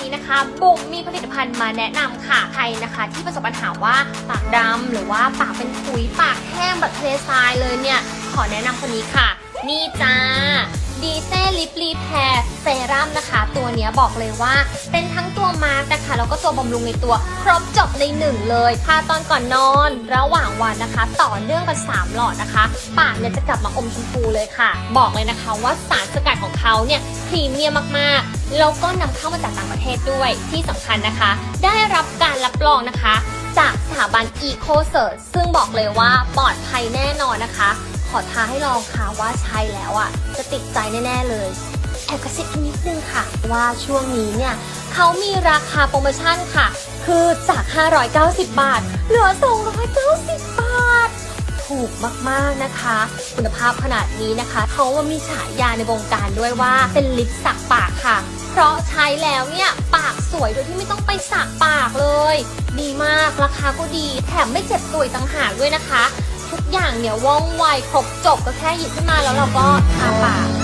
นี้นะคะบุ๋มมีผลิตภัณฑ์มาแนะนำค่ะใครนะคะ ที่ประสบปัญหาว่าปากดำหรือว่าปากเป็นขุยปากแห้งแบบเลทรายเลยเนี่ย ขอแนะนำคนนี้ค่ะ นี่จ้าดีเซลิปรีแพร์เซรั่มนะคะ ตัวเนี้ยบอกเลยว่าเป็นทั้งตัวมาร์กนะคะแล้วก็ตัวบำรุงในตัว ครบจบในหนึ่งเลยทาตอนก่อนนอน ระหว่างวันนะคะ ต่อเนื่องกัน 3 หลอดนะคะปากเนี่ยจะกลับมาอมชมพูเลยค่ะ บอกเลยนะคะว่าสารสกัดของเขาเนี่ยพรีเมียมมากๆแล้วก็นำเข้ามาจากต่างประเทศด้วยที่สำคัญนะคะ ได้รับการรับรองนะคะจากสถาบัน Eco Search ซึ่งบอกเลยว่าปลอดภัยแน่นอนนะคะ ขอท้าให้ลองค่ะว่าใช้แล้วอะ จะติดใจแน่ ๆ เลยแอบกระซิบอีก นึงค่ะ ว่าช่วงนี้เนี่ยเขามีราคาโปรโมชั่นค่ะ คือจาก 590 บาท เหลือ 290 บาท ถูกมากๆนะคะ คุณภาพขนาดนี้นะคะ เขาว่ามีฉายาในวงการด้วยว่าเป็นลิปสักปากค่ะ เพราะใช้แล้วเนี่ย ปากสวยโดยที่ไม่ต้องไปสักปากเลย ดีมากราคาก็ดี แถมไม่เจ็บตัวต่างหากด้วยนะคะ ทุกอย่างเนี่ยว่องไวครบจบก็แค่หยิบขึ้นมาแล้วเราก็ทาปาก